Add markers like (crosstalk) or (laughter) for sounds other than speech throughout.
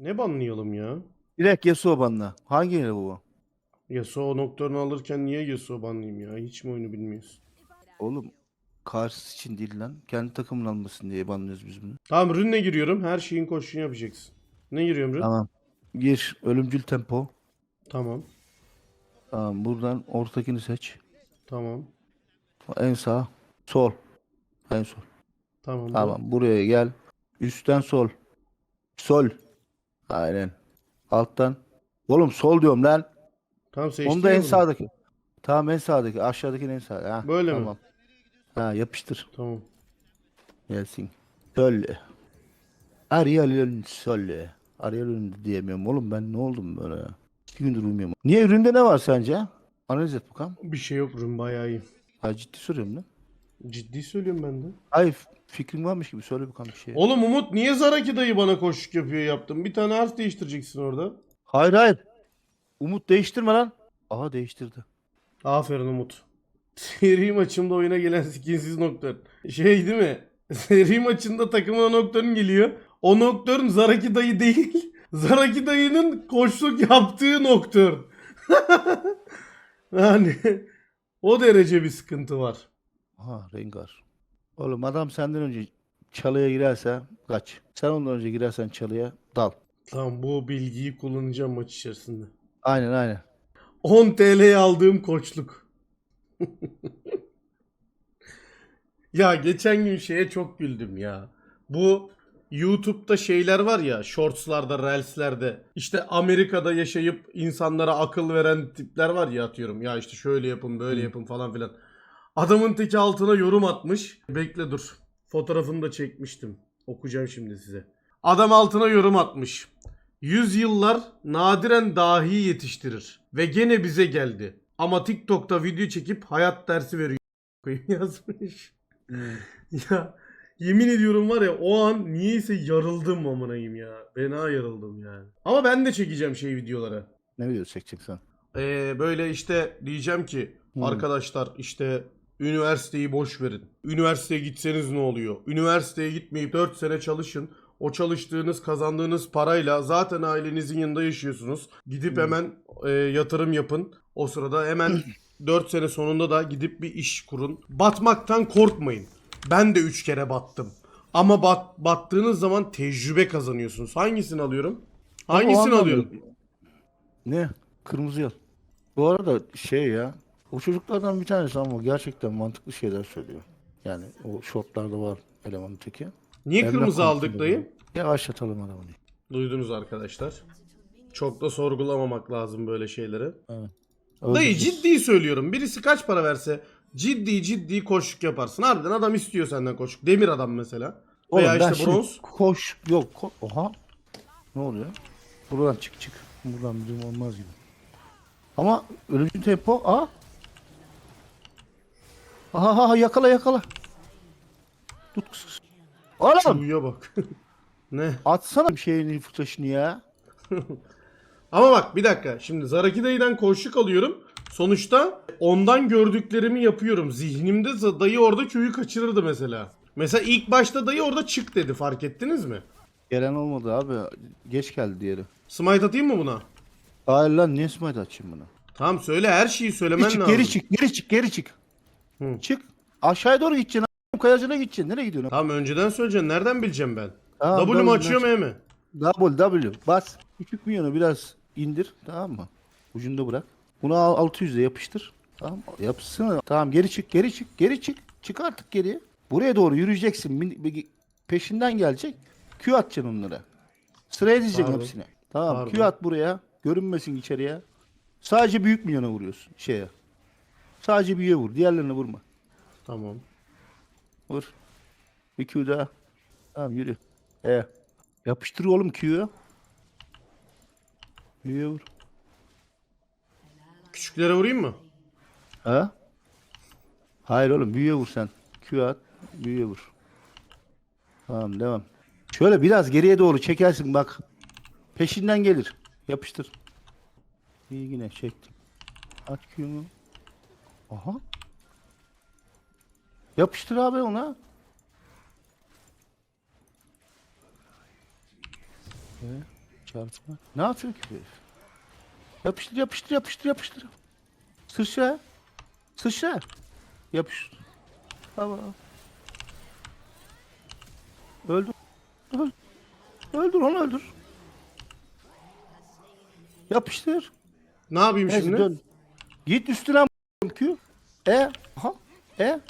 Ne banlayalım ya? Direkt Yasuo banla. Hangi yeri bu? Yasuo Nocturne'u alırken niye Yasuo banlayayım ya? Hiç mi oyunu bilmiyorsun? Oğlum karşısı için değil lan. Kendi takımın almasın diye banlıyoruz biz bunu. Tamam rünle giriyorum. Her şeyin koşunu yapacaksın. Ne giriyorum rün? Tamam. Gir. Ölümcül tempo. Tamam. Tamam. Buradan ortakini seç. Tamam. En sağ. Sol. En sol. Tamam. Tamam. Buraya gel. Üstten sol. Sol. Aynen. Alttan. Oğlum sol diyorum lan. Tamam seçtin Onu da en sağdaki. Tamam en sağdaki. Aşağıdakinin en sağ. Ha, Böyle mi? tamam. Ha yapıştır. Tamam. Gelsin. Söyle. Ariel'in söyle. Ariel'in diyemiyorum oğlum ben ne oldum böyle ya. İki gündür uyumuyorum. Niye üründe ne var sence? Analiz et bakalım. Bir şey yok rün bayağı iyi. Ha ciddi soruyorum lan. Ciddi söylüyorum ben de. Ay f- fikrin varmış gibi söyle bakalım bir şey. Oğlum Umut niye Zaraki dayı bana koşuk yapıyor yaptım? Bir tane harf değiştireceksin orada. Hayır hayır. Umut değiştirme lan. Aha değiştirdi. Aferin Umut. Seri maçımda oyuna gelen skinsiz Nocturne. Şey değil mi? Seri maçında takımına Nocturne geliyor. O Nocturne Zaraki dayı değil. (laughs) Zaraki dayının koçluk yaptığı Nocturne. (laughs) yani o derece bir sıkıntı var. Aha Rengar. Oğlum adam senden önce çalıya girerse kaç. Sen ondan önce girersen çalıya dal. Tamam bu bilgiyi kullanacağım maç içerisinde. Aynen aynen. 10 TL'ye aldığım koçluk. (laughs) ya geçen gün şeye çok güldüm ya. Bu YouTube'da şeyler var ya, shortslarda, reelslerde. İşte Amerika'da yaşayıp insanlara akıl veren tipler var ya atıyorum. Ya işte şöyle yapın, böyle yapın falan filan. Adamın teki altına yorum atmış. Bekle dur. Fotoğrafını da çekmiştim. Okuyacağım şimdi size. Adam altına yorum atmış. Yüzyıllar nadiren dahi yetiştirir. Ve gene bize geldi. Ama TikTok'ta video çekip hayat dersi veriyor. (laughs) yazmış. ya yemin ediyorum var ya o an niyeyse yarıldım amına koyayım ya. Fena yarıldım yani. Ama ben de çekeceğim şey videoları. Ne video çekeceksin? Ee, böyle işte diyeceğim ki Hmm. arkadaşlar işte üniversiteyi boş verin. Üniversiteye gitseniz ne oluyor? Üniversiteye gitmeyip 4 sene çalışın. O çalıştığınız kazandığınız parayla zaten ailenizin yanında yaşıyorsunuz. Gidip Hmm. hemen e, yatırım yapın. O sırada hemen (laughs) 4 sene sonunda da gidip bir iş kurun. Batmaktan korkmayın. Ben de 3 kere battım. Ama bat, battığınız zaman tecrübe kazanıyorsunuz. Hangisini alıyorum? Hangisini alıyorum? Ne? Kırmızı yıl. Bu arada şey ya. O çocuklardan bir tanesi ama gerçekten mantıklı şeyler söylüyor. Yani o shortlarda var elemanın teki. Niye Emlak kırmızı aldık dayı? da. Yavaşlatalım adamı. Duydunuz arkadaşlar. Çok da sorgulamamak lazım böyle şeyleri. Evet. Dayı ciddi söylüyorum. Birisi kaç para verse ciddi ciddi koşuk yaparsın. Harbiden adam istiyor senden koşuk. Demir adam mesela. Oğlum Veya ben işte şimdi bronz. Koş. Yok. ko- Oha. Ne oluyor? Buradan çık çık. Buradan durum olmaz gibi. Ama ölümcül tempo. Aa. Aha, aha yakala yakala. Tut kız. Oğlum Çubuğa bak. (laughs) ne? atsana bir şeyin fıtaşını ya. (laughs) Ama bak bir dakika. Şimdi Zaraki dayıdan koşuk alıyorum. Sonuçta ondan gördüklerimi yapıyorum. Zihnimde za- dayı orada köyü kaçırırdı mesela. Mesela ilk başta dayı orada çık dedi. Fark ettiniz mi? Gelen olmadı abi. Geç geldi diğeri. Smite atayım mı buna? Hayır lan niye smite açayım bunu? Tamam söyle her şeyi söylemen Geri çık, lazım. geri çık, geri çık, geri çık. Hı. Çık. Aşağıya doğru gideceksin. a**. Kayacına gideceksin. Nereye gidiyorsun? Tamam önceden söyleyeceksin. Nereden bileceğim ben? Tamam, W mu W'den açıyor mu E mi? Double W. Bas. Küçük minyonu biraz indir. Tamam mı? Ucunda bırak. Bunu al 600'e yapıştır. Tamam mı? Yapsana. Tamam geri çık, geri çık, geri çık. Çık artık geriye. Buraya doğru yürüyeceksin. Min- bir- Peşinden gelecek. Q atacaksın onlara. Sıraya dizeceksin Pardon. hepsine. Tamam. Pardon. Q at buraya. Görünmesin içeriye. Sadece büyük minyona vuruyorsun. Şeye. Sadece büyüğe vur. Diğerlerine vurma. Tamam. Vur. Bir Q daha. Tamam yürü. E. Yapıştır oğlum Q'ya. Q'ya vur. Küçüklere vurayım mı? Ha? Hayır oğlum büyüye vur sen. Q at. Büyüye vur. Tamam devam. Şöyle biraz geriye doğru çekersin bak. Peşinden gelir. Yapıştır. İyi yine çektim. Aç Q'nu. Aha. Yapıştır abi ona. Ee, Çarpma. Ne yapıyor ki bu herif? Yapıştır yapıştır yapıştır yapıştır. Sıçra. Sıçra. Yapıştır. Tamam. Öldür. Öldür. Öldür onu öldür. Yapıştır. Ne yapayım Neyse şimdi? dön. Git üstüne. E. Aha. E.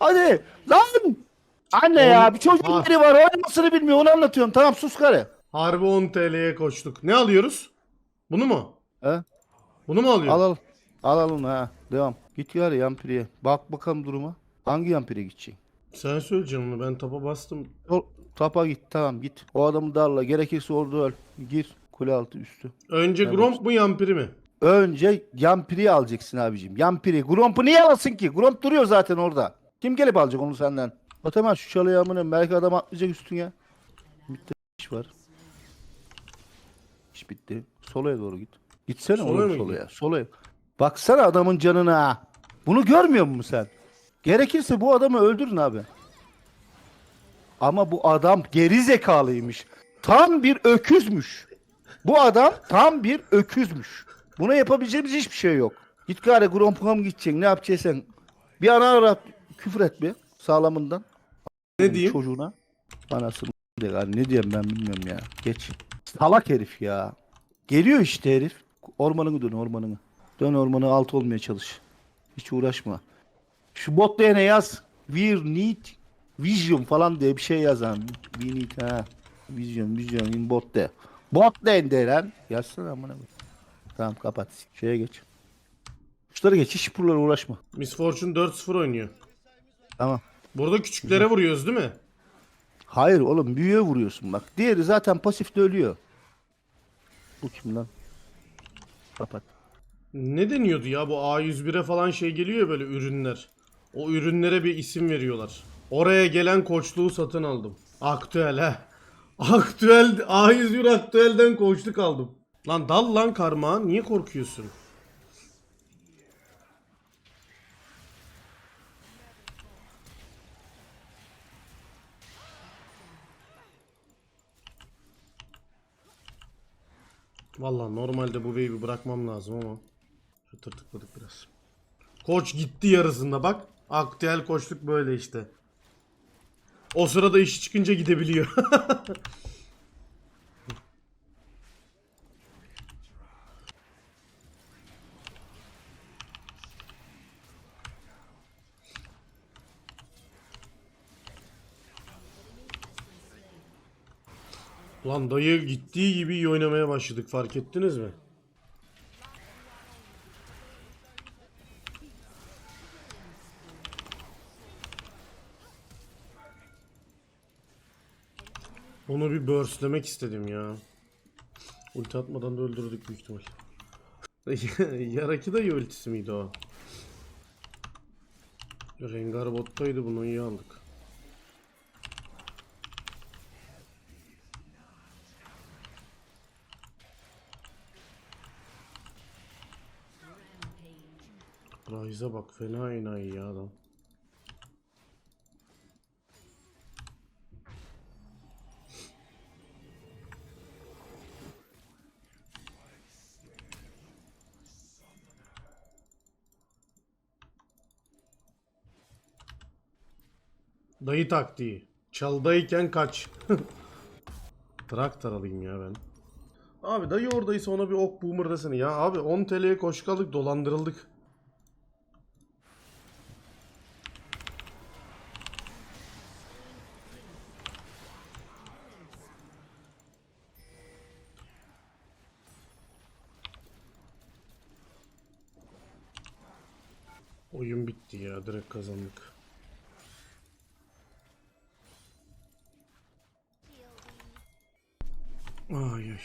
Hadi. Lan. Anne ya bir çocuğun Ah. yeri var oynamasını bilmiyor onu anlatıyorum. Tamam sus kare. Harbi 10 TL'ye koştuk. Ne alıyoruz? Bunu mu? He? Bunu mu alıyoruz? Al al. Al al onu ha. Devam. Git gari yampiriye. Bak bakalım duruma. Hangi yampire gideceksin? Sen söyleyeceksin onu. Ben tapa bastım. O, tapa git tamam git. O adamı darla. Gerekirse orada öl. Gir. Kule altı üstü. Önce Gromp mu Yampiri mi? Önce yampiri alacaksın abicim. Yampiri. Gromp'u niye alasın ki? Gromp duruyor zaten orada. Kim gelip alacak onu senden? At hemen şu çalıya amına. Belki adam atlayacak üstüne. Bitti. iş var. İş bitti. Solaya doğru git. Gitsene Solaya oğlum solaya. Solaya. Baksana adamın canına. Bunu görmüyor musun sen? Gerekirse bu adamı öldürün abi. Ama bu adam geri zekalıymış. Tam bir öküzmüş. Bu adam tam bir öküzmüş. Buna yapabileceğimiz hiçbir şey yok. Git gari Gromp'a mı gideceksin? Ne yapacaksın? Bir ana ara küfür et bir sağlamından. Ne diyeyim? Çocuğuna. Anasını de gari ne diyeyim ben bilmiyorum ya. Geç. Salak herif ya. Geliyor işte herif. Ormanını dön ormanını. Dön ormanı alt olmaya çalış. Hiç uğraşma. Şu bot ne yaz. We need vision falan diye bir şey yazan. We need ha. Vision vision in bot de. Bot de lan? Yazsana amına koyayım. Tamam kapat. Şeye geç. Kuşlara geç. Hiç buralara uğraşma. Miss Fortune 4-0 oynuyor. Tamam. Burada küçüklere vuruyoruz değil mi? Hayır oğlum büyüğe vuruyorsun bak. Diğeri zaten pasifte ölüyor. Bu kim lan? Kapat. Ne deniyordu ya bu A101'e falan şey geliyor ya böyle ürünler. O ürünlere bir isim veriyorlar. Oraya gelen koçluğu satın aldım. Aktüel he. Aktüel A101 aktüelden koçluk aldım. Lan dal lan karma niye korkuyorsun? Vallahi normalde bu wave'i bırakmam lazım ama şu tırtıkladık biraz. Koç gitti yarısında bak. Aktüel koçluk böyle işte. O sırada işi çıkınca gidebiliyor. (laughs) Lan dayı gittiği gibi iyi oynamaya başladık fark ettiniz mi? Onu bir burstlemek istedim ya. Ulti atmadan da öldürdük büyük ihtimal. (laughs) Yaraki da iyi ultisi miydi o? Rengar bottaydı bunu iyi aldık. Ryze'a bak fena enayi ya adam. Dayı taktiği. Çaldayken kaç. (laughs) Traktör alayım ya ben. Abi dayı oradaysa ona bir ok boomer desene ya. Abi 10 TL'ye koş kaldık dolandırıldık. Oyun bitti ya direkt kazandık. Ay ay.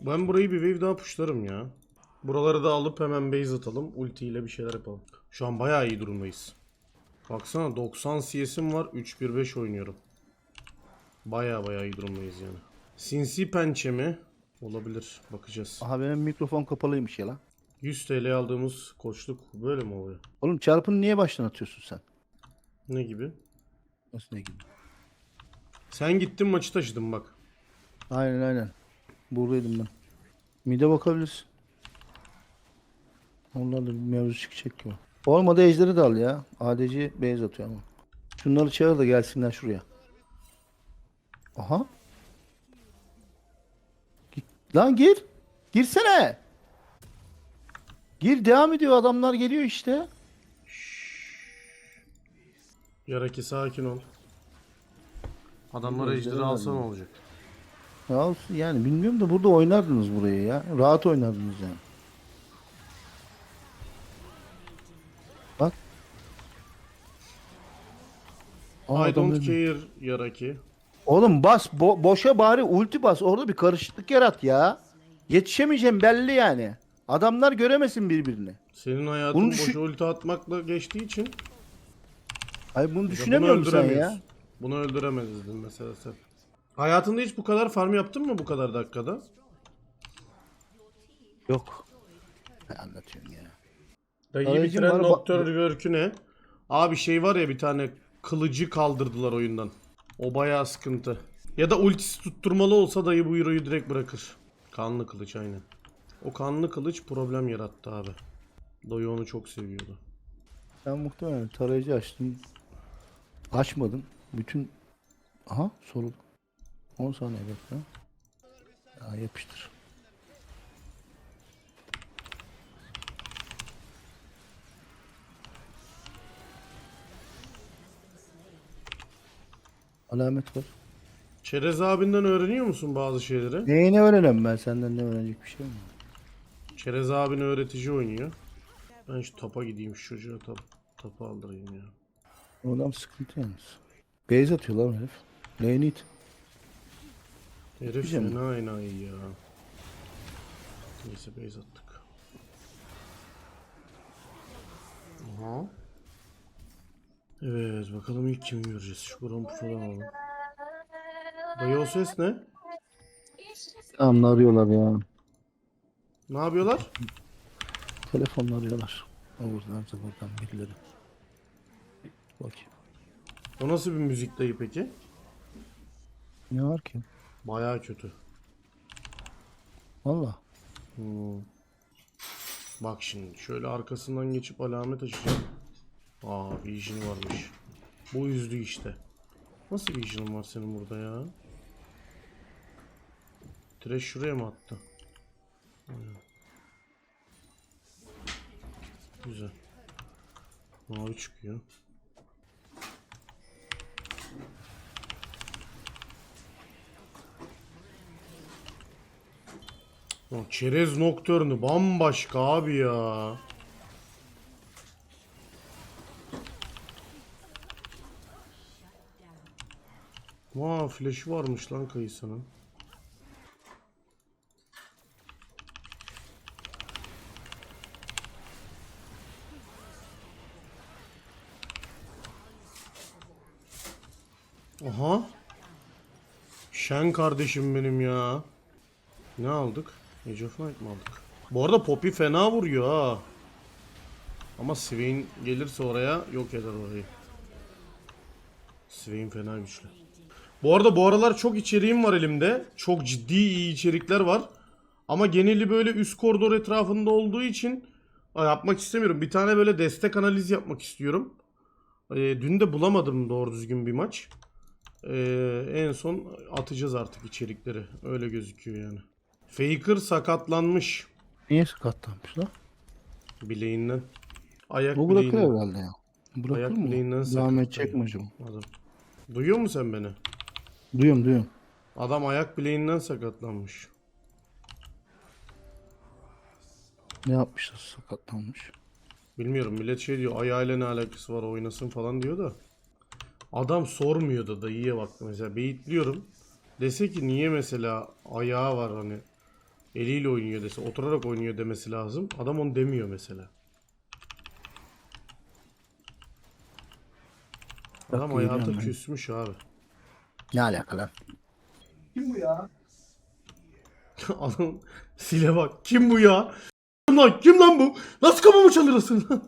Ben burayı bir wave daha pushlarım ya. Buraları da alıp hemen base atalım. Ulti ile bir şeyler yapalım. Şu an bayağı iyi durumdayız. Baksana 90 CS'im var. 3-1-5 oynuyorum. Bayağı bayağı iyi durumdayız yani. Sinsi pençe mi? Olabilir. Bakacağız. Aha benim mikrofon kapalıymış ya lan. 100 TL aldığımız koçluk böyle mi oluyor? Oğlum çarpını niye baştan atıyorsun sen? Ne gibi? Nasıl ne gibi? Sen gittin maçı taşıdın bak. Aynen aynen. Buradaydım ben. Mide bakabilirsin. Onlarla bir mevzu çıkacak gibi. Olmadı ejderi de al ya. ADC beyaz atıyor ama. Şunları çağır da gelsinler şuraya. Aha. Lan gir. Girsene. Gir devam ediyor adamlar geliyor işte. Yaraki sakin ol. Adamlar Biraz ejderi canım alsan olacak. Ya olsun yani bilmiyorum da burada oynardınız burayı ya. Rahat oynardınız yani. Aa, I adam don't öldü. care Yaraki. Oğlum bas bo- boşa bari ulti bas. Orada bir karışıklık yarat ya. Yetişemeyeceğim belli yani. Adamlar göremesin birbirini. Senin hayatın Bunu boşa düşün- ulti atmakla geçtiği için Ay bunu bunu düşünemiyor musun sen ya? öldüremiyorsun. Bunu öldüremezdin mesela sen. Hayatında hiç bu kadar farm yaptın mı bu kadar dakikada? Yok. Ne anlatıyorsun ya? Dayıyı Aracım bitiren var, bak- Nocturne Work'ü ne? Abi şey var ya bir tane kılıcı kaldırdılar oyundan. O bayağı sıkıntı. Ya da ultisi tutturmalı olsa dayı bu hero'yu direkt bırakır. Kanlı kılıç aynen. O kanlı kılıç problem yarattı abi. Dayı onu çok seviyordu. Ben muhtemelen tarayıcı açtım. Açmadım. Bütün... Aha soru. 10 saniye bekle. Ya yapıştır. Alamet var. Çerez abinden öğreniyor musun bazı şeyleri? Neyini öğrenem ben senden ne öğrenecek bir şey mi? Çerez abin öğretici oynuyor. Ben şu tapa gideyim şu çocuğa tap, tapa aldırayım ya. O adam sıkıntı yalnız. Base atıyor lan herif. Lane it. Herif Güzel mi? fena enayi ya. Neyse base attık. Aha. Evet bakalım ilk kimi göreceğiz. Şu Gromp falan alalım. Dayı o ses ne? Tamam arıyorlar ya. Ne yapıyorlar? Telefonla arıyorlar. Oradan buradan birileri. Bakayım. O nasıl bir müzik dayı peki? Ne var ki? Baya kötü. Valla. Hmm. Bak şimdi şöyle arkasından geçip alamet açacağım. Aa Vision varmış. Bu üzdü işte. Nasıl Vision'ın var senin burada ya? Trash şuraya mı attı? Güzel. Mavi çıkıyor. Çerez noktörünü bambaşka abi ya. Vaa flash'ı varmış lan kayısının. Aha. Şen kardeşim benim ya. Ne aldık? Age of Night mı aldık? Bu arada Poppy fena vuruyor ha. Ama Swain gelirse oraya yok eder orayı. Swain fena güçlü. Bu arada bu aralar çok içeriğim var elimde. Çok ciddi iyi içerikler var. Ama geneli böyle üst koridor etrafında olduğu için yapmak istemiyorum. Bir tane böyle destek analiz yapmak istiyorum. Ee, dün de bulamadım doğru düzgün bir maç. Ee, en son atacağız artık içerikleri. Öyle gözüküyor yani. Faker sakatlanmış Niye sakatlanmış lan? bileğinden. Ayak Bu bırakır bileğinden. herhalde ya. Bırakır Ayak mı? bileğinden Devam sakat edecek dayı. mi acaba? Adam. Duyuyor musun sen beni? Duyuyorum duyuyorum. Adam ayak bileğinden sakatlanmış. Ne yapmışlar sakatlanmış. Bilmiyorum millet şey diyor ayağıyla ne alakası var oynasın falan diyor da. Adam sormuyor da dayıya bak mesela beyitliyorum. Dese ki niye mesela ayağı var hani eliyle oynuyor dese oturarak oynuyor demesi lazım. Adam onu demiyor mesela. Adam hayata küsmüş abi. Ne alaka lan? Kim bu ya? (laughs) Adam sile bak. Kim bu ya? Kim lan? Kim lan bu? Nasıl kapımı çalırsın lan?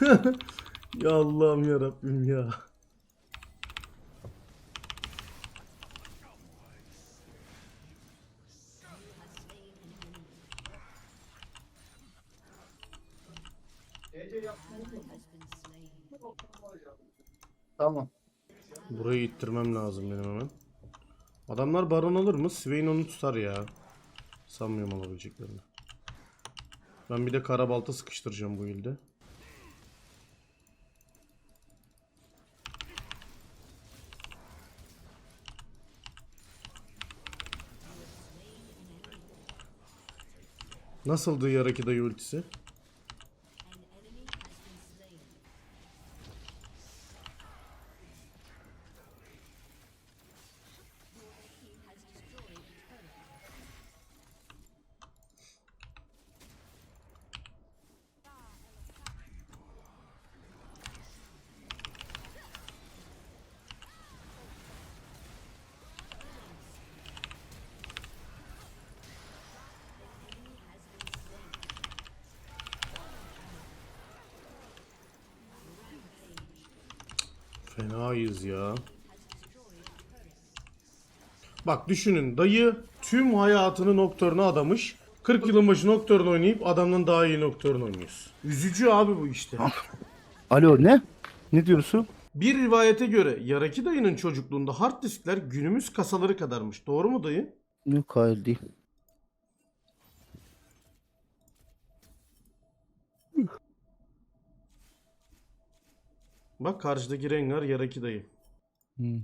(laughs) ya Allah'ım ya Rabbim ya. Tamam. Burayı ittirmem lazım benim hemen. Adamlar baron alır mı? Swain onu tutar ya. Sanmıyorum alabileceklerini. Ben bir de karabalta sıkıştıracağım bu ilde. Nasıldı yaraki dayı ultisi? Fenayız ya. Bak düşünün dayı tüm hayatını Nocturne'a adamış. 40 yılın başı Nocturne oynayıp adamdan daha iyi Nocturne oynuyoruz. Üzücü abi bu işte. (laughs) Alo ne? Ne diyorsun? Bir rivayete göre Yaraki dayının çocukluğunda hard diskler günümüz kasaları kadarmış. Doğru mu dayı? Yok hayır değil. Bak karşıdaki Rengar Yaraki dayı. Hmm.